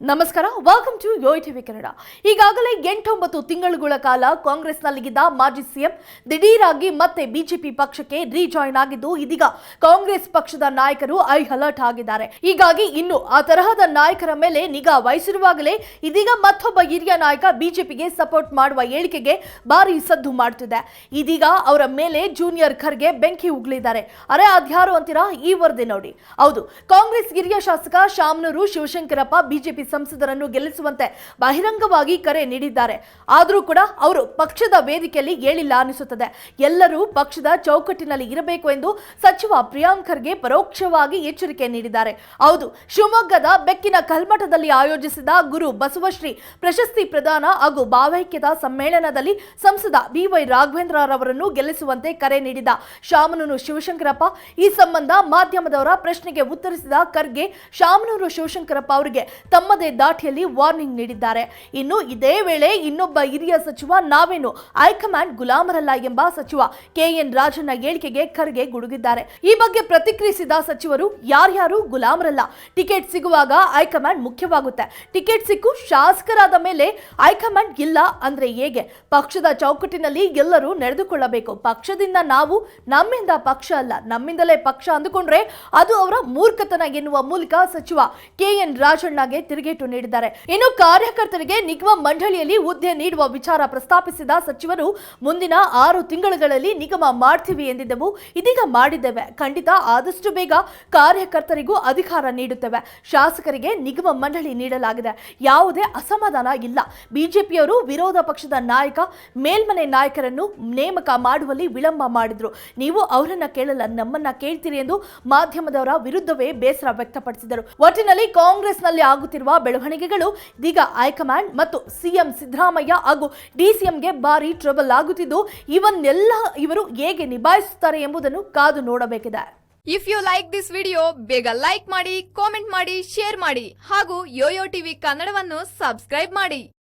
ನಮಸ್ಕಾರ welcome to Yo TV Kannada ಈಗಾಗಲೇ ಎಂಟೊಂಬತ್ತು ತಿಂಗಳುಗಳ ಕಾಲ ಕಾಂಗ್ರೆಸ್ನಲ್ಲಿದ್ದ ಮಾಜಿ ಸಿಎಂ ದಿಢೀರಾಗಿ ಮತ್ತೆ ಬಿಜೆಪಿ ಪಕ್ಷಕ್ಕೆ ರೀಜಾಯಿನ್ ಆಗಿದ್ದು, ಇದೀಗ ಕಾಂಗ್ರೆಸ್ ಪಕ್ಷದ ನಾಯಕರು ಐ ಅಲರ್ಟ್ ಆಗಿದ್ದಾರೆ. ಹೀಗಾಗಿ ಇನ್ನು ಆ ತರಹದ ನಾಯಕರ ಮೇಲೆ ನಿಗಾ ವಹಿಸಿರುವಾಗಲೇ ಇದೀಗ ಮತ್ತೊಬ್ಬ ಹಿರಿಯ ನಾಯಕ ಬಿಜೆಪಿಗೆ ಸಪೋರ್ಟ್ ಮಾಡುವ ಹೇಳಿಕೆಗೆ ಭಾರಿ ಸದ್ದು ಮಾಡುತ್ತಿದೆ ಇದೀಗ ಅವರ ಮೇಲೆ ಜೂನಿಯರ್ ಖರ್ಗೆ ಬೆಂಕಿ ಉಗ್ಲಿದ್ದಾರೆ ಅರೆ, ಅದ್ಯಾರು ಅಂತೀರಾ? ಈ ವರದಿ ನೋಡಿ. ಹೌದು, ಕಾಂಗ್ರೆಸ್ ಹಿರಿಯ ಶಾಸಕ ಶಾಮನೂರು ಶಿವಶಂಕರಪ್ಪ ಬಿಜೆಪಿ ಸಂಸದರನ್ನು ಗೆಲ್ಲಿಸುವಂತೆ ಬಹಿರಂಗವಾಗಿ ಕರೆ ನೀಡಿದ್ದಾರೆ. ಆದರೂ ಕೂಡ ಅವರು ಪಕ್ಷದ ವೇದಿಕೆಯಲ್ಲಿ ಹೇಳಿಲ್ಲ ಅನಿಸುತ್ತದೆ. ಎಲ್ಲರೂ ಪಕ್ಷದ ಚೌಕಟ್ಟಿನಲ್ಲಿ ಇರಬೇಕು ಎಂದು ಸಚಿವ ಪ್ರಿಯಾಂಕ್ ಖರ್ಗೆ ಪರೋಕ್ಷವಾಗಿ ಎಚ್ಚರಿಕೆ ನೀಡಿದ್ದಾರೆ. ಹೌದು, ಶಿವಮೊಗ್ಗದ ಬೆಕ್ಕಿನ ಕಲ್ಮಠದಲ್ಲಿ ಆಯೋಜಿಸಿದ ಗುರು ಬಸವಶ್ರೀ ಪ್ರಶಸ್ತಿ ಪ್ರದಾನ ಹಾಗೂ ಭಾವೈಕ್ಯದ ಸಮ್ಮೇಳನದಲ್ಲಿ ಸಂಸದ ಬಿವೈ ರಾಘವೇಂದ್ರರವರನ್ನು ಗೆಲ್ಲಿಸುವಂತೆ ಕರೆ ನೀಡಿದ ಶಾಮನೂರು ಶಿವಶಂಕರಪ್ಪ, ಈ ಸಂಬಂಧ ಮಾಧ್ಯಮದವರ ಪ್ರಶ್ನೆಗೆ ಉತ್ತರಿಸಿದ ಖರ್ಗೆ, ಶಾಮನೂರು ಶಿವಶಂಕರಪ್ಪ ಅವರಿಗೆ ದಾಟಿಯಲ್ಲಿ ವಾರ್ನಿಂಗ್ ನೀಡಿದ್ದಾರೆ. ಇನ್ನು ಇದೇ ವೇಳೆ ಇನ್ನೊಬ್ಬ ಹಿರಿಯ ಸಚಿವ ನಾವೇನು? ಹೈಕಮಾಂಡ್ ಗುಲಾಮರಲ್ಲ ಎಂಬ ಸಚಿವ ಕೆಎನ್ ರಾಜನ ಹೇಳಿಕೆಗೆ ಖರ್ಗೆ ಗುಡುಗಿದ್ದಾರೆ. ಈ ಬಗ್ಗೆ ಪ್ರತಿಕ್ರಿಯಿಸಿದ ಸಚಿವರು, ಯಾರ್ಯಾರು ಗುಲಾಮರಲ್ಲ? ಟಿಕೆಟ್ ಸಿಗುವಾಗ ಹೈಕಮಾಂಡ್ ಮುಖ್ಯವಾಗುತ್ತೆ. ಟಿಕೆಟ್ ಸಿಕ್ಕು ಶಾಸಕರಾದ ಮೇಲೆ ಹೈಕಮಾಂಡ್ ಇಲ್ಲ ಅಂದ್ರೆ ಹೇಗೆ? ಪಕ್ಷದ ಚೌಕಟ್ಟಿನಲ್ಲಿ ಎಲ್ಲರೂ ನಡೆದುಕೊಳ್ಳಬೇಕು. ಪಕ್ಷದಿಂದ ನಾವು ನಮ್ಮಿಂದ ಪಕ್ಷ ಅಲ್ಲ, ನಮ್ಮಿಂದಲೇ ಪಕ್ಷ ಅಂದುಕೊಂಡ್ರೆ ಅದು ಅವರ ಮೂರ್ಖತನ ಎನ್ನುವ ಮೂಲಕ ಸಚಿವ ಕೆಎನ್ ರಾಜಣ್ಣಗೆ ತಿರುಗೇಟು ನೀಡಿದ್ದಾರೆ. ಇನ್ನು ಕಾರ್ಯಕರ್ತರಿಗೆ ನಿಗಮ ಮಂಡಳಿಯಲ್ಲಿ ಹುದ್ದೆ ನೀಡುವ ವಿಚಾರ ಪ್ರಸ್ತಾಪಿಸಿದ ಸಚಿವರು, ಮುಂದಿನ ಆರು ತಿಂಗಳುಗಳಲ್ಲಿ ನಿಗಮ ಮಾಡ್ತೀವಿ ಎಂದಿದ್ದೆವು, ಇದೀಗ ಮಾಡಿದ್ದೇವೆ. ಖಂಡಿತ ಆದಷ್ಟು ಬೇಗ ಕಾರ್ಯಕರ್ತರಿಗೂ ಅಧಿಕಾರ ನೀಡುತ್ತೇವೆ. ಶಾಸಕರಿಗೆ ನಿಗಮ ಮಂಡಳಿ ನೀಡಲಾಗಿದೆ. ಯಾವುದೇ ಅಸಮಾಧಾನ ಇಲ್ಲ. ಬಿಜೆಪಿಯವರು ವಿರೋಧ ಪಕ್ಷದ ನಾಯಕ, ಮೇಲ್ಮನೆ ನಾಯಕರನ್ನು ನೇಮಕ ಮಾಡುವಲ್ಲಿ ವಿಳಂಬ ಮಾಡಿದ್ರು. ನೀವು ಅವರನ್ನ ಕೇಳಲ್ಲ, ನಮ್ಮನ್ನ ಕೇಳ್ತೀರಿ ಎಂದು ಮಾಧ್ಯಮದವರ ವಿರುದ್ಧವೇ ಬೇಸರ ವ್ಯಕ್ತಪಡಿಸಿದರು. ಒಟ್ಟಿನಲ್ಲಿ ಕಾಂಗ್ರೆಸ್ನಲ್ಲಿ ಆಗುತ್ತಿರುವ ಬೆಳವಣಿಗೆಗಳು ಇದೀಗ ಹೈಕಮಾಂಡ್ ಮತ್ತು ಸಿಎಂ ಸಿದ್ದರಾಮಯ್ಯ ಹಾಗೂ ಡಿಸಿಎಂಗೆ ಭಾರಿ ಟ್ರಬಲ್ ಆಗುತ್ತಿದ್ದು, ಇವನ್ನೆಲ್ಲ ಇವರು ಹೇಗೆ ನಿಭಾಯಿಸುತ್ತಾರೆ ಎಂಬುದನ್ನು ಕಾದು ನೋಡಬೇಕಿದೆ. If you like this video ಬೇಗ ಲೈಕ್ ಮಾಡಿ ಕಾಮೆಂಟ್ ಮಾಡಿ ಶೇರ್ ಮಾಡಿ ಹಾಗೂ ಯೋಯೋ ಟಿವಿ ಕನ್ನಡವನ್ನು ಸಬ್ಸ್ಕ್ರೈಬ್ ಮಾಡಿ.